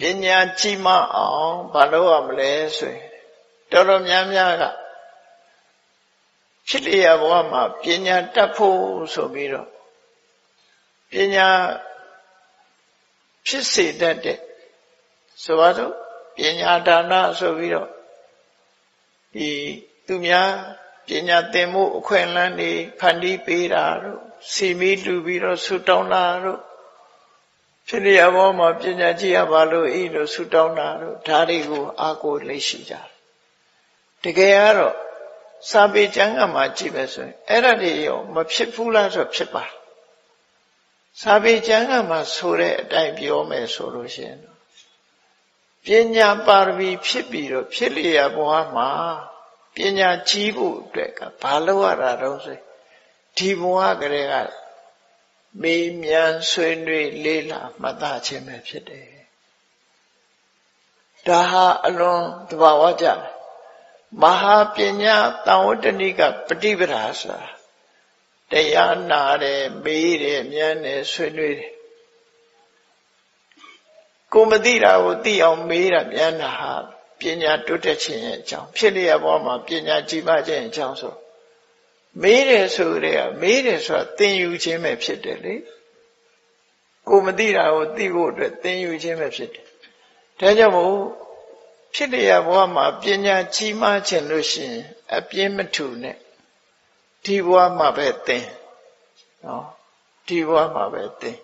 ပညာကြီးမအောင်ဘာလို့ရမလဲဆိုရင်တော်တော်များများကဖြစ်လျက်ဘဝမှာပညာတတ်ဖို့ဆိုပြီးတော့ပညာဖြစ်စေတတ်တဲ့ဆိုပါတော့ပညာဒါနဆိုပြီးတော့ဒီသူများပညာသင်မှုအခွင့်အလမ်းတွေဖန်တီးပေးတာတို့စီမီလူပြီးတော့ဆူတောင်းတာတို့ ဖြစ်လျက်ဘောမှာပညာကြည့်ရပါလို့ဤလို့ဆူတောင်းတာတို့ဒါတွေကိုအားကိုးလက်ရှိကြတယ်တကယ်ကတော့စာပေကျမ်းကမှာကြည့်ပဲဆိုရင်အဲ့ဒါတွေရောမဖြစ်ဘူးလားဆိုဖြစ်ပါစာပေကျမ်းကမှာဆိုတဲ့အတိုင်းပြောမယ်ဆိုလို့ရှိရင်ပညာပါရမီဖြစ်ပြီးတော့ဖြစ်လျက်ဘဝမှာပညာကြီးဖို့အတွက်ကဘာလို့ရတာတော့ဆိုဒီဘဝကလေးက မေးမြန်းဆွေးနွေးလေးလာမှတ်သားခြင်းပဲဖြစ်တယ်ဒါဟာအလွန်သဘာဝကြတယ်မဟာပညာတံဝတ္တနိကပฏิပဒါဆိုတာတရားနာတယ်မေးတယ်မြန်းတယ်ဆွေးနွေးတယ်ကိုမသိတာကိုသိအောင်မေးတာမြန်းတာဟာပညာတိုးတက်ခြင်းရဲ့အကြောင်းဖြစ်လျက်ဘောမှာပညာကြီးပါခြင်းအကြောင်းဆို မေးတယ်ဆိုတဲ့ကမေးတယ်ဆိုတာသင်ယူခြင်းပဲဖြစ်တယ်လေကိုမသိတာကိုသိဖို့အတွက်သင်ယူခြင်းပဲဖြစ်တယ်ဒါကြောင့်မို့ဖြစ်လျက်ဘဝမှာပညာကြီးမားခြင်းလို့ရှိရင်အပြင်းမထူနဲ့ဒီဘဝမှာပဲသင်နော်ဒီဘဝမှာပဲသင်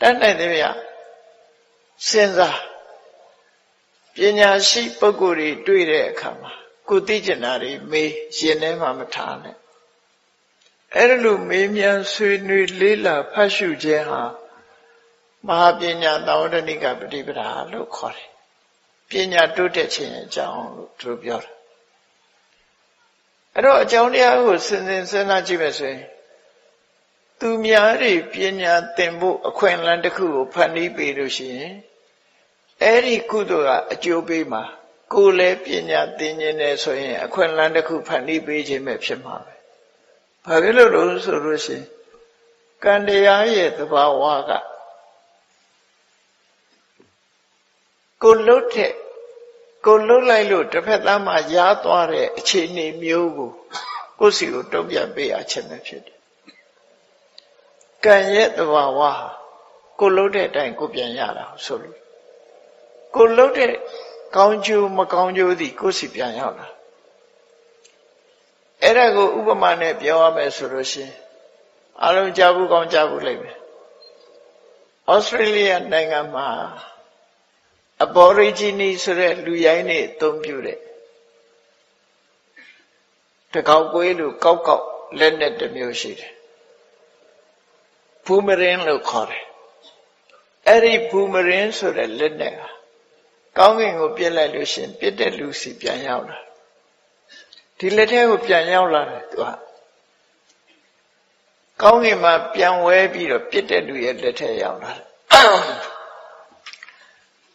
တတ်နိုင်တယ်ဗျစဉ်းစားပညာရှိပုဂ္ဂိုလ်တွေတွေ့တဲ့အခါမှာကိုသိကျင်တာတွေမေးရင်ထဲမှာမထားနဲ့ အဲ့ဒါလိုမေးမြန်းဆွေးနွေးလေးလာဖတ်ရှုခြင်းဟာမဟာပညာသာဝတ္တနိကပฏิပဒါလို့ခေါ်တယ်ပညာတိုးတက်ခြင်းအကြောင်းလို့သူတို့ပြောတာအဲ့တော့အကြောင်းတရားကိုစဉ်းစဉ်စဉ်းစားကြည့်မယ်ဆိုရင်သူများတွေပညာသင်ဖို့အခွင့်အလမ်းတစ်ခုကိုဖန်တီးပေးလို့ရှိရင်အဲ့ဒီကုသိုလ်ကအကျိုးပေးမှာကိုယ်လည်းပညာသင်ခြင်းနဲ့ဆိုရင်အခွင့်အလမ်းတစ်ခုဖန်တီးပေးခြင်းပဲဖြစ်မှာပဲ ဘာဖြစ်လို့လို့ဆိုလို့ရှိရင်ကံတရားရဲ့သဘာဝကကိုလှုပ်တဲ့ကိုလှုပ်လိုက်လို့တစ်ဖက်သားမှာရားသွားတဲ့အခြေအနေမျိုးကိုကိုယ်စီကိုတုံ့ပြန်ပေးရခြင်းပဲဖြစ်တယ်ကံရဲ့သဘာဝကိုလှုပ်တဲ့အတိုင်းကိုပြန်ရတာဆိုလို့ကိုလှုပ်တဲ့ကောင်းကျိုးမကောင်းကျိုးသည်ကိုယ်စီပြန်ရောက်လာ အဲ့ဒါကိုဥပမာနဲ့ပြောရမယ်ဆိုလို့ရှိရင်အလုံးကြားဘူးကောင်းကြားဘူးလိမ့်မယ်ဩစတြေးလျနိုင်ငံမှာအဘောရိဂျီနီဆိုတဲ့လူရိုင်းနေအသုံးပြုတဲ့တကောက်ကွေးလို့ကောက်ကောက်လက်နဲ့တစ်မျိုးရှိတယ်ဘူမရင်လို့ခေါ်တယ်အဲ့ဒီဘူမရင်ဆိုတဲ့လက်နဲ့ဟာကောင်းကင်ကိုပြစ်လိုက်လို့ရှင်ပြစ်တဲ့လူစီပြန်ရောက်လာ ဒီလက်ထဲကိုပြန်ရောက်လာတယ်သူကကောင်းကင်မှာပြန်ဝဲပြီးတော့ပြစ်တဲ့လူရဲ့လက်ထဲရောက်လာတယ်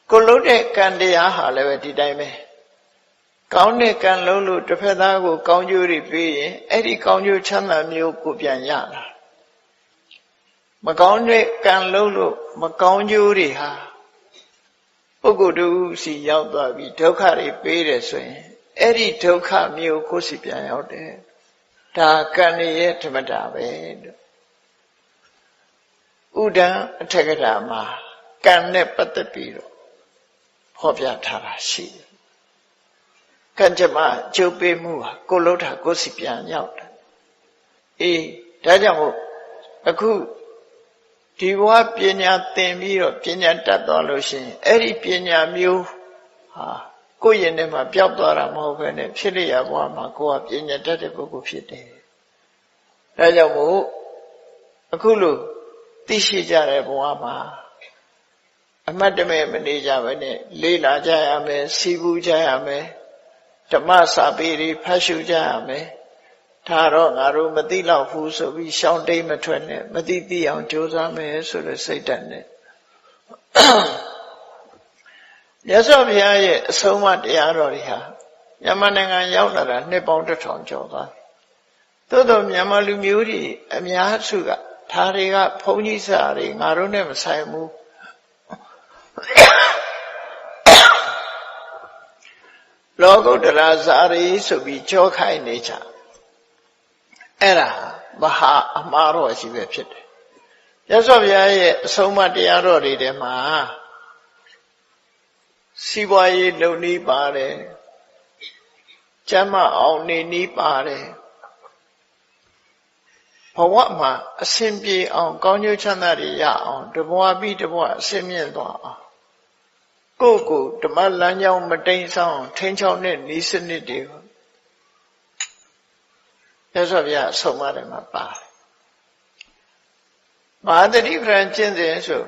ကိုလုံးတဲ့ကံတရားဟာလည်းပဲဒီတိုင်းပဲကောင်းတဲ့ကံလုံးလို့တစ်ဖက်သားကို ကောင်းကျိုးတွေပေးရင်အဲ့ဒီကောင်းကျိုးချမ်းသာမျိုးကိုပြန်ရလာမကောင်းတဲ့ကံလုံးလို့မကောင်းကျိုးတွေဟာပုဂ္ဂိုလ်တူစီရောက်သွားပြီးဒုက္ခတွေပေးတယ်ဆိုရင် အဲ့ဒီဒုက္ခမျိုးကိုစီပြန်ရောက်တယ်ဒါကံရဲ့ဓမ္မတာပဲလို့ဥဒံအထက်ကတာမှာကံနဲ့ပတ်သက်ပြီးတော့ဟောပြထားတာရှိတယ်ကံကြမ္မာကျုပ်ပေးမှုဟာကိုလုံးတာကိုစီပြန်ရောက်တယ်အေးဒါကြောင့်မို့အခုဒီဘဝပညာသင်ပြီးတော့ပညာတတ်သွားလို့ရှိရင်အဲ့ဒီပညာမျိုးဟာ ကိုယ့်ရင်ထဲမှာပျောက်သွားတာမဟုတ်ဘဲနဲ့ဖြစ်လျက်ဘဝမှာကိုယ်ကပညာတတ်တဲ့ပုဂ္ဂိုလ်ဖြစ်တယ်ဒါကြောင့်မို့အခုလို့သိရှိကြတဲ့ဘဝမှာအမတ်တမဲ့မနေကြဘဲနဲ့လေးလာကြရမယ်စီးပူးကြရမယ်ဓမ္မစာပေတွေဖတ်ရှုကြရမယ်ဒါတော့ငါတို့မသိတော့ဘူးဆိုပြီးရှောင်းတိတ်မထွက်နဲ့မသိသိအောင်ကြိုးစားမယ်ဆိုတဲ့စိတ်ဓာတ်နဲ့ မြတ်စွာဘုရားရဲ့အဆုံးအမတရားတော်တွေဟာမြန်မာနိုင်ငံရောက်လာတာနှစ်ပေါင်းတစ်ထောင်ကျော်သွားသို့တော့မြန်မာလူမျိုးတွေအများစုကဒါတွေကဘုန်းကြီးစာတွေငါတို့နဲ့မဆိုင်ဘူးလောကုတ္တရာစာရိဆိုပြီးကြောခိုင်းနေကြအဲ့ဒါမဟာအမှားတော်ရှိပဲဖြစ်တယ်ရသော်ဘုရားရဲ့အဆုံးအမတရားတော်တွေထဲမှာ စီးပွားရေးလုပ်နည်းပါတယ်ကျမ်းမအောင်နေနည်းပါတယ်ဘဝမှာအစဉ်ပြေအောင်ကောင်းကျိုးချမ်းသာတွေရအောင်တဘဝပြီးတဘဝအစဉ်မြင့်သွားအောင်ကိုယ့်ကိုဓမ္မလမ်းကြောင်းမတိမ်ဆောင်ထိန်းချောင်းတဲ့ဤစနစ်တွေကိုရသော်ဗျာအဆုံးအမတယ်မှာပါတယ်မဟာတတိပ္ပံကျင့်စဉ်ဆို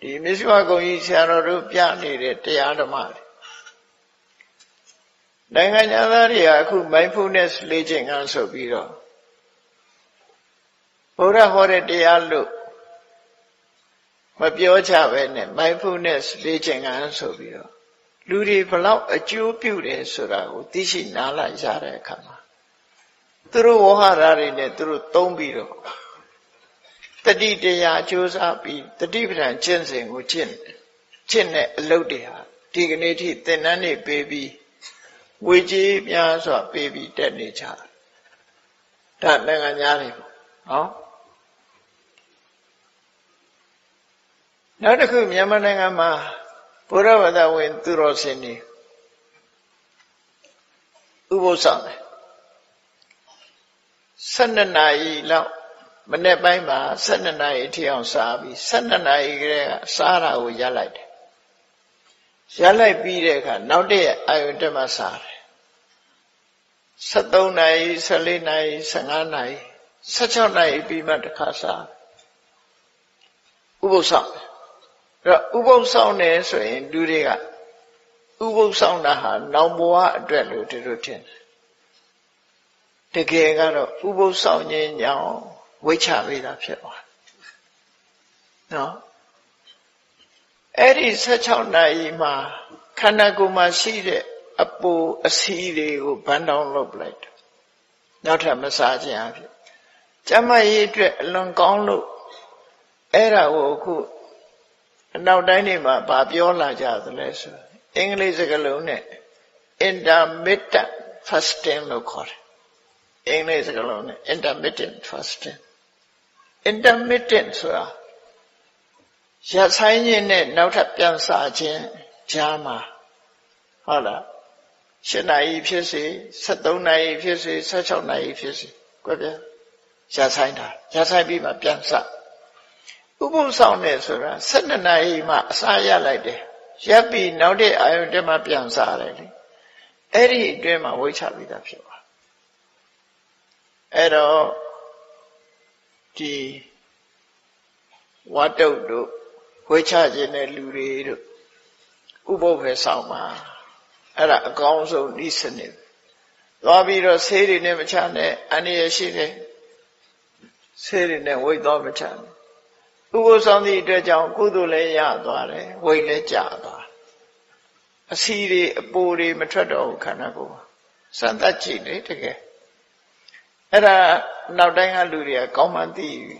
ဒီမြစ္စဝဂုံကြီးဆရာတော်တို့ပြနေတဲ့တရားဓမ္မတွေနိုင်ငံသားတွေကအခု mindfulness လေ့ကျင့်ခန်းဆိုပြီးတော့ဘုရားဟောတဲ့တရားလို့မပြောချပဲနဲ့ mindfulness လေ့ကျင့်ခန်းဆိုပြီးတော့လူတွေဘလောက်အကျိုးပြုတယ်ဆိုတာကိုသိရှိနားလည်ရတဲ့အခါမှာသူတို့ဝဟရာတွေနဲ့သူတို့သုံးပြီးတော့ တတိတရားကြိုးစားပြီးတတိပဒံကျင့်စဉ်ကိုကျင့်ကျင့်တဲ့အလုပ်တွေဟာဒီကနေ့ထိသင်တန်းတွေပေးပြီးငွေကြေးများစွာပေးပြီးတက်နေကြတာဒါနိုင်ငံသားတွေပေါ့နော်နောက်တစ်ခုမြန်မာနိုင်ငံမှာဘုရားဘာသာဝင် သူတော်စင်တွေဥပုသ်ဆောင်တယ်၁၂နာရီလောက် မနေ့ပိုင်းမှာ12နာရီအထိအောင်စားပြီး12နာရီကလေးကစားတာကိုရလိုက်တယ်ရလိုက်ပြီးတဲ့အခါနောက်တည့်အာယုန်တက်မှစားတယ်73နာရီ14နာရီ15နာရီ16နာရီပြီးမှတစ်ခါစားဥပုသ္စာအဲ့တော့ဥပုသ္ဆောင်တယ်ဆိုရင်လူတွေကဥပုသ္ဆောင်တာဟာနောင်ဘဝအတွက်လို့သူတို့ထင်တယ်တကယ်ကတော့ဥပုသ္ဆောင်ခြင်းကြောင့် ဝိချပေးတာဖြစ်သွားနော်အဲ့ဒီ16နာရီမှာခန္ဓာကိုယ်မှာရှိတဲ့အပူအစီးတွေကိုဘန်းတောင်းလုပ်လိုက်တယ်နောက်ထပ်မစားခြင်းအဖြစ်ကျမရေးအတွက်အလွန်ကောင်းလို့အဲ့ဒါကိုအခုအနောက်တိုင်းတွေမှာဗာပြောလာကြသလဲဆိုအင်္ဂလိပ်စကားလုံးနဲ့ intermittent fasting လို့ခေါ်တယ်အင်္ဂလိပ်စကားလုံးနဲ့ intermittent fasting intermittent ဆိုတာရဆိုင်ခြင်းနဲ့နောက်ထပ်ပြန်စားခြင်းကြားမှာဟုတ်လား7နာရီဖြစ်စေ73နာရီဖြစ်စေ16နာရီဖြစ်စေကွပြရဆိုင်တာရဆိုင်ပြီးမှပြန်စားဥပုသ်ဆောင်တယ်ဆိုတာ12နာရီမှအစားရလိုက်တယ်ရပ်ပြီးနောက်တဲ့အာယုန်တက်မှပြန်စားတယ်လေအဲ့ဒီအတွင်းမှာဝိချပြီးသားဖြစ်သွားအဲ့တော့ ဒီဝတ်တုတ်တို့ဝိချခြင်းတဲ့လူတွေတို့ဥပုပ်ပဲဆောင်ပါအဲ့ဒါအကောင်းဆုံးဤစနစ်သွားပြီးတော့ဆေးတွေနဲ့မချနဲ့အန္တရာယ်ရှိတယ်ဆေးတွေနဲ့ဝိတ်တော့မချနဲ့ဥပုသ်ဆောင်သည့်အတွက်ကြောင့်ကုသိုလ်လည်းရသွားတယ်ဝိတ်လည်းကျသွားအစီတွေအပိုတွေမထွက်တော့ဘူးခန္ဓာကိုယ်စမ်းသပ်ကြည့်လေတကယ် အဲ့ဒါနောက်တိုင်းကလူတွေကကောင်းမှန်းသိပြီ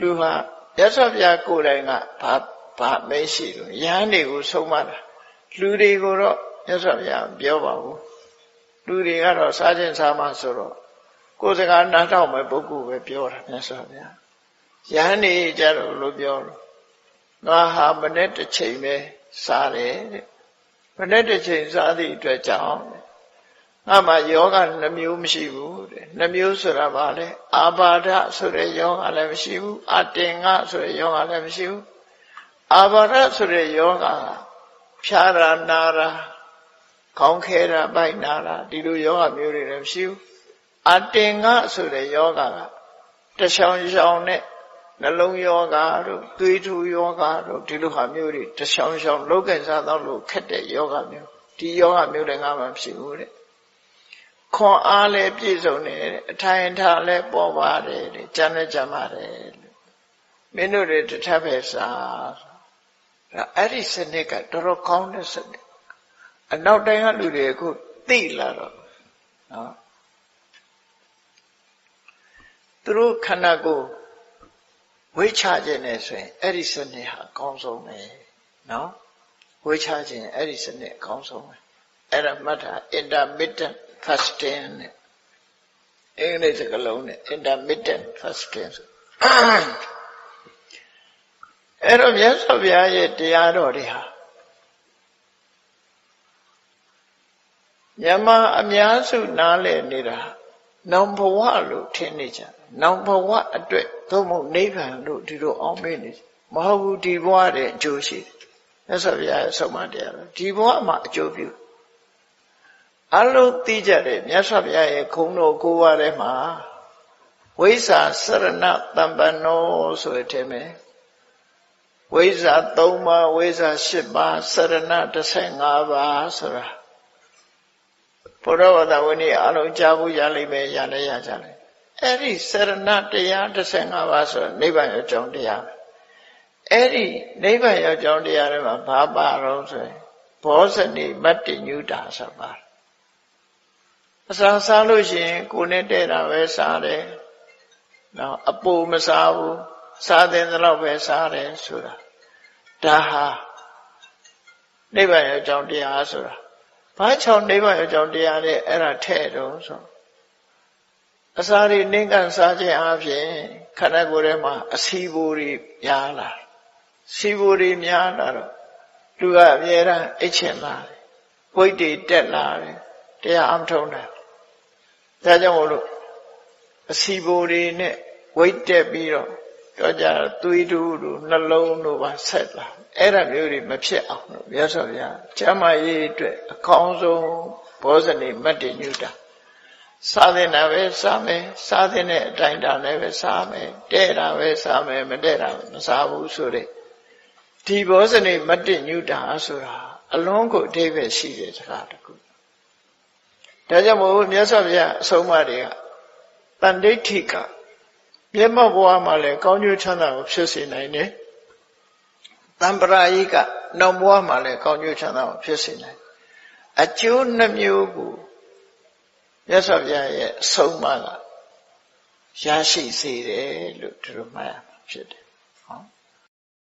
လူဟာရသော်ပြကိုယ်တိုင်ကဘာဘာမဲရှိလို့ရဟန်းတွေကိုဆုံးမတာလူတွေကိုတော့ရသော်ပြပြောပါဘူးလူတွေကတော့စားခြင်းစားမှဆိုတော့ကိုယ်စကားနားထောင်မဲ့ပုဂ္ဂိုလ်ပဲပြောတာမြတ်စွာဘုရားယဟန်နေကြတော့လို့ပြောလို့ငါဟာမနေ့တစ်ချိန်ပဲစားတယ်တဲ့မနေ့တစ်ချိန်စားသည့်အတွက်ကြောင့် ငါမှယောဂနှမျိုးမရှိဘူးတဲ့နှမျိုးဆိုတာဘာလဲအာဘာဒဆိုတဲ့ယောဂလည်းမရှိဘူးအတင်္ဂဆိုတဲ့ယောဂလည်းမရှိဘူးအာဘာဒဆိုတဲ့ယောဂဖြာရာနာရာခေါင်းခဲတာပိုက်နာတာဒီလိုယောဂမျိုးတွေလည်းမရှိဘူးအတင်္ဂဆိုတဲ့ယောဂကတချောင်ချောင်နဲ့နှလုံးယောဂါတို့သွေးထူယောဂါတို့ဒီလိုဟာမျိုးတွေတချောင်းချောင်းလောကစားတော့လို့ခက်တဲ့ယောဂမျိုးဒီယောဂမျိုးတွေငါမှဖြစ်ဘူးတဲ့ ခွန်အားလည်းပြည့်စုံတယ်အထိုင်ထားလည်းပေါ်ပါတယ်တဲ့ကြမ်းလည်းကြမ်းပါတယ်မင်းတို့တွေတထပ်ပဲစားအဲ့ဒီစနစ်ကတော်တော်ကောင်းတဲ့စနစ်အနောက်တိုင်းကလူတွေအခုသိလာတော့နော်သူတို့ခန္ဓာကိုယ်ဝိချခြင်းနဲ့ဆိုရင်အဲ့ဒီစနစ်ဟာအကောင်းဆုံးပဲနော်ဝဝေးချခြင်းအဲ့ဒီစနစ်အကောင်းဆုံးပဲအဲ့ဒါမှတ်တာ intermittent fasting နဲ့အင်္ဂလိပ်စကားလုံးနဲ့ intermittent fasting ဆိုအဲ့တော့မြတ်စွာဘုရားရဲ့တရားတော်တွေဟာမြန်မာအများစုနားလည်နေတာနောင်ဘဝလို့ထင်နေကြနောင်ဘဝအတွက်သို့မဟုတ်နိဗ္ဗာန်လို့ဒီလိုအောင်းမေးနေမဟုတ်ဘူးဒီဘဝတည်းအကျိုးရှိတယ်မြတ်စွာဘုရားရဲ့ဆုံးမတရားပဲဒီဘဝမှာအကျိုးပြု အလုံးသိကြတယ်မြတ်စွာဘုရားရဲ့ခုံတော်ကိုးပါးထဲမှာဝိဇာစရဏတမ္ပနောဆိုတဲ့ထဲမှာဝိဇာ3ပါးဝိဇာ10ပါးစရဏ15ပါးဆိုတာဘုရားဝတ္တဝိနည်းအလုံးကြားဖို့ရလိမ့်မယ်ရလည်းရကြတယ်အဲ့ဒီစရဏတရား15ပါးဆိုနိဗ္ဗာန်အကြောင်းတရားအဲ့ဒီနိဗ္ဗာန်ရောက်ကြောင်းတရားတွေမှာဘာပါတော့ဆိုရင်ဘောဇနိမတ္တိညုတာဆိုပါ အစာစားလို့ရှိရင်ကိုယ်နဲ့တဲ့တာပဲစားတယ်နော်အပူမစားဘူးစားတဲ့တော့ပဲစားတယ်ဆိုတာဒါဟာနိဗ္ဗာန်ရောက်ကြောင်းတရားဆိုတာဘာချောင်းနိဗ္ဗာန်ရောက်ကြောင်းတရားနဲ့အဲ့ဒါထဲ့တော့ဆိုအစာတွေနှင်းကန်စားခြင်းအပြင်ခန္ဓာကိုယ်ထဲမှာအစီဘူတွေများလာစီဘူတွေများလာတော့လူကအမြဲတမ်းအိတ်ချင်လာတယ်ဝိတ်တွေတက်လာတယ်တရားအမထုံးတယ် ဒါကြောင့်မို့လို့အစီဘူတွေနဲ့ဝိတ်တက်ပြီးတော့တော့ကြသွေးတူးတို့နှလုံးတို့ပါဆက်လာအဲ့ဒါမျိုးတွေမဖြစ်အောင်လို့မြတ်စွာဘုရားကျမ်းမာရေးအတွက်အကောင်းဆုံးဘောဇနိမတ္တိညုတာစားတဲ့နာပဲစားမယ်စားတဲ့အတိုင်းတာလည်းပဲစားမယ်တဲ့တာပဲစားမယ်မတဲ့တာမစားဘူးဆိုတဲ့ဒီဘောဇနိမတ္တိညုတာဆိုတာအလုံးကိုအဓိပ္ပာယ်ရှိတဲ့စကားတခု ဒါကြောင့်မို့မြတ်စွာဘုရားအဆုံးအမတွေကတန်ဋိဋ္ဌိကမျက်မှောက်ဘဝမှာလည်းကောင်းကျိုးချမ်းသာကိုဖြစ်စေနိုင်တယ်တံပရာယိကနောက်ဘဝမှာလည်းကောင်းကျိုးချမ်းသာကိုဖြစ်စေနိုင်အကျိုးနှမျိုးကိုမြတ်စွာဘုရားရဲ့အဆုံးအမကရရှိစေတယ်လို့ဒီလိုမှတ်ရမှာဖြစ်တယ်ဟော